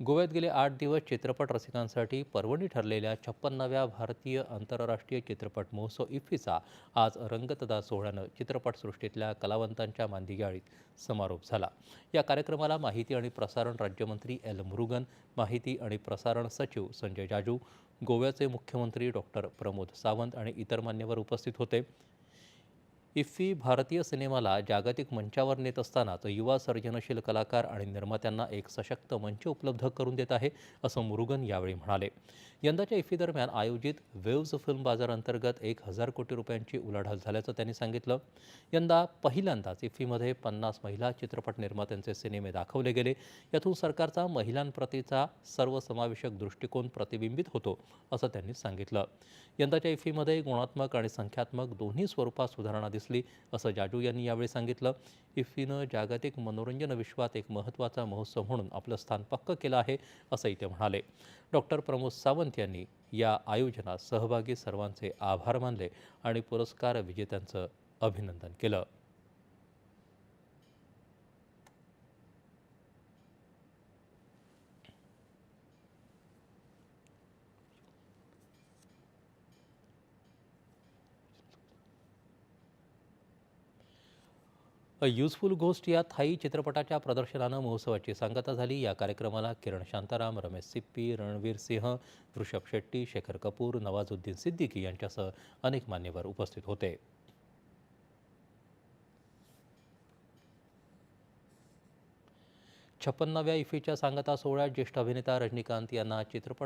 गोव्यात गेले आठ दिवस चित्रपट रसिकांसाठी पर्वणी ठरलेल्या छप्पन्नाव्या भारतीय आंतरराष्ट्रीय चित्रपट महोत्सव इफ्फीचा आज रंगतदा सोहळ्यानं चित्रपटसृष्टीतल्या कलावंतांच्या मांदिगाळीत समारोप झाला. या कार्यक्रमाला माहिती आणि प्रसारण राज्यमंत्री एल. मुरुगन माहिती आणि प्रसारण सचिव संजय जाजू गोव्याचे मुख्यमंत्री डॉक्टर प्रमोद सावंत आणि इतर मान्यवर उपस्थित होते. इफ्फी भारतीय सिनेमाला जागतिक मंचावर नेत असतानाच युवा सर्जनशील कलाकार आणि निर्मात्यांना एक सशक्त मंच उपलब्ध करून देत आहे असं मुरुगन यावेळी म्हणाले. यंदाच्या इफ्फी दरम्यान आयोजित वेव्ज फिल्म बाजार अंतर्गत एक हजार कोटी रुपयांची उलाढाल झाल्याचं त्यांनी सांगितलं. यंदा पहिल्यांदाच इफ्फीमध्ये पन्नास महिला चित्रपट निर्मात्यांचे सिनेमे दाखवले गेले. यातून सरकारचा महिलांप्रतीचा सर्वसमावेशक दृष्टिकोन प्रतिबिंबित होतो असं त्यांनी सांगितलं. यंदाच्या इफ्फीमध्ये गुणात्मक आणि संख्यात्मक दोन्ही स्वरूपात सुधारणा दिसली असं जाजू यांनी यावेळी सांगितलं. इफ्फीनं जागतिक मनोरंजन विश्वात एक महत्त्वाचा महोत्सव म्हणून आपलं स्थान पक्क केलं आहे असंही ते म्हणाले. डॉक्टर प्रमोद सावंत यांनी या आयोजनात सहभागी सर्वांचे आभार मानले आणि पुरस्कार विजेत्यांचं अभिनंदन केलं. अ युजफुल घोस्ट या थाई चित्रपटाच्या प्रदर्शनानं महोत्सवाची सांगता झाली. या कार्यक्रमाला किरण शांताराम रमेश सिप्पी रणवीर सिंह ऋषभ शेट्टी शेखर कपूर नवाजुद्दीन सिद्दीकी यांच्यासह अनेक मान्यवर उपस्थित होते. छप्पन्नाव्या इफ्फीच्या सांगता सोहळ्यात ज्येष्ठ अभिनेता रजनीकांत यांना चित्रपट